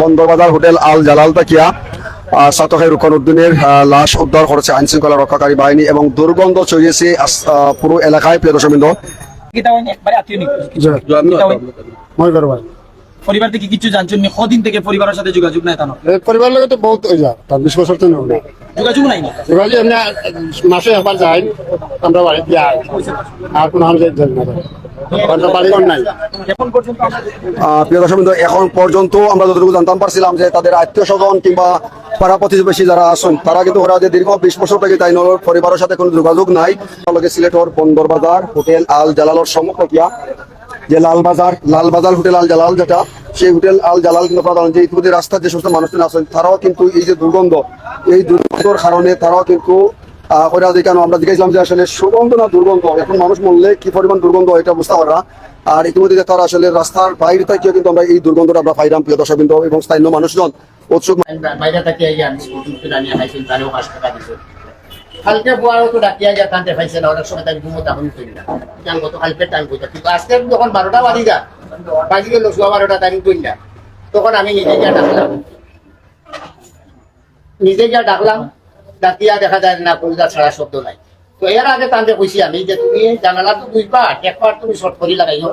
Bandarbazar hotel Al Jalal তাকিয়া সাতকাই রুকন উদ্দিনের লাশ উদ্ধার করেছে আইন শৃঙ্খলা রক্ষাকারী বাহিনী এবং দুর্গন্ধ ছড়িয়েছে পুরো এলাকায় প্রিয় দর্শকবৃন্দ। পরিবার থেকে কিছু জানছেন নি কদিন থেকে পরিবারের সাথে যোগাযোগ নাই তানো পরিবার লগে তো বহুত যায় তার বিশ বছর তো নেব যোগাযোগ নাই না যে এমনি মাসে একবার যাই আমরা আর কোনো আমি যাই যাই না। প্রিয় দর্শকবৃন্দ এখন পর্যন্ত আমরা যতটুকু জানতাম পারছিলাম যে তাদের আত্মীয় স্বজন কিংবা পাড়া প্রতিবেশী যারা আছেন, তারা কিন্তু ওরা যে দীর্ঘ বিশ বছর থেকে তাই পরিবারের সাথে কোনো যোগাযোগ নাই। লগে সিলেটর বন্দর বাজার, হোটেল আল জালালর সম্মুখ কিয়া যে লালবাজার লালবাজার হোটেল আল জালাল যেটা, সেই হোটেল আল জালাল কিন্তু আপনারা যে ইতিমধ্যে রাস্তার যে সমস্ত মানুষজন আছেন, তারাও কিন্তু এই যে দুর্গন্ধ, এই দুর্গন্ধর কারণে তারাও কিন্তু ওরা যে কেন, আমরা দেখেছিলাম যে আসলে সুগন্ধ না দুর্গন্ধ? এখন মানুষ মরলে কি পরিমাণ দুর্গন্ধ এটা বুঝতে পারা আর ইতিমধ্যে যে তারা আসলে রাস্তার বাইরে থেকে কিন্তু আমরা এই দুর্গন্ধটা আমরা পাইলাম, প্রিয় দর্শকবৃন্দ এবং স্থানীয় মানুষজন। উৎসুক বাইরে থেকে যা না, অনেক সময় তাই করি না। জান গত কালকে টাইম কইতা যখন বারোটা বাজি যা বারোটা টাইম করি না তখন আমি নিজে গিয়া ডাকলাম। নিজে গিয়া ডাকলাম ডাকিয়া দেখা যায় না কলিজা ছাড়া শব্দ নাই। তো এর আগে তান্তে কইছি আমি যে তুমি জানালা তো দুই পাট এক পাট তুমি শর্ট করি লাগাইও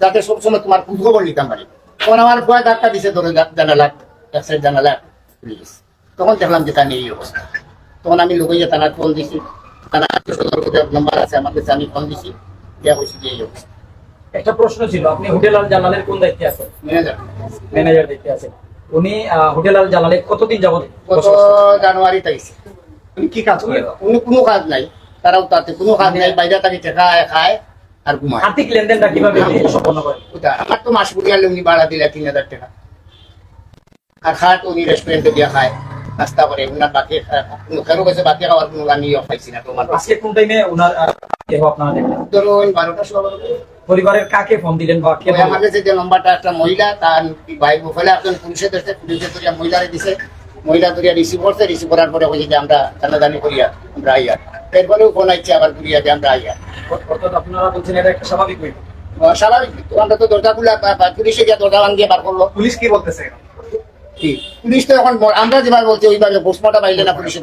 যাতে সবসময় তোমার খুব খবর নিতাম পারি তখন আমার ভয় ধাক্কা দিছে ধরে জানালা এক সাইড জানালা প্লিজ তখন দেখলাম যে তার এই অবস্থা তখন আমি লোক থানার ফোন দিছি। থানা নাম্বার আছে আমার কাছে আমি ফোন দিছি। দেওয়া হয়েছে যে এই অবস্থা একটা প্রশ্ন ছিল আপনি হোটেল আল জালালের কোন দায়িত্বে আছেন? ম্যানেজার ম্যানেজার দায়িত্বে আছেন। উনি হোটেল আল জালালে কতদিন যাবত গত জানুয়ারি তাইছে কি কাজ উনি কোনো কাজ নাই। তারাও তাতে কোনো কাজ নাই বাইরে তাকে খায় খায় আর ঘুমায়। আর্থিক লেনদেনটা কীভাবে সম্পন্ন আমার তো মাস উনি ভাড়া দিলে তিন হাজার টাকা। আর খাট উনি রেস্টুরেন্টে দিয়ে খায় নাস্তা করে উনার বাকি মুখেরও কাছে বাকি খাওয়ার কোনো আমিও খাইছি না তোমার। আজকে কোন টাইমে ওনার আপনারা দেখলেন? ধরুন বারোটা ষোলো পরিবারের কাকে ফোন দিলেন বা কে আমার কাছে যে নম্বরটা একটা মহিলা তার ভাই একজন পুলিশে ধরছে পুলিশে ধরিয়া মহিলারে দিছে। মহিলা ধরিয়া রিসিভ করছে রিসিভ করার পরে বলছে যে আমরা জানাজানি করিয়া আমরা আইয়া। এরপরেও ফোন আইছে আবার করিয়া যে আমরা আইয়া। আপনারা বলছেন এটা একটা স্বাভাবিক স্বাভাবিক। আমরা তো দরজা খুলে পুলিশে গিয়ে দরজা ভাঙিয়ে বার করল। পুলিশ কি বলতেছে? কি? পুলিশ তো এখন আমরা যেভাবে বলছি ওইভাবে পোস্টমর্টম আইলে না পুলিশে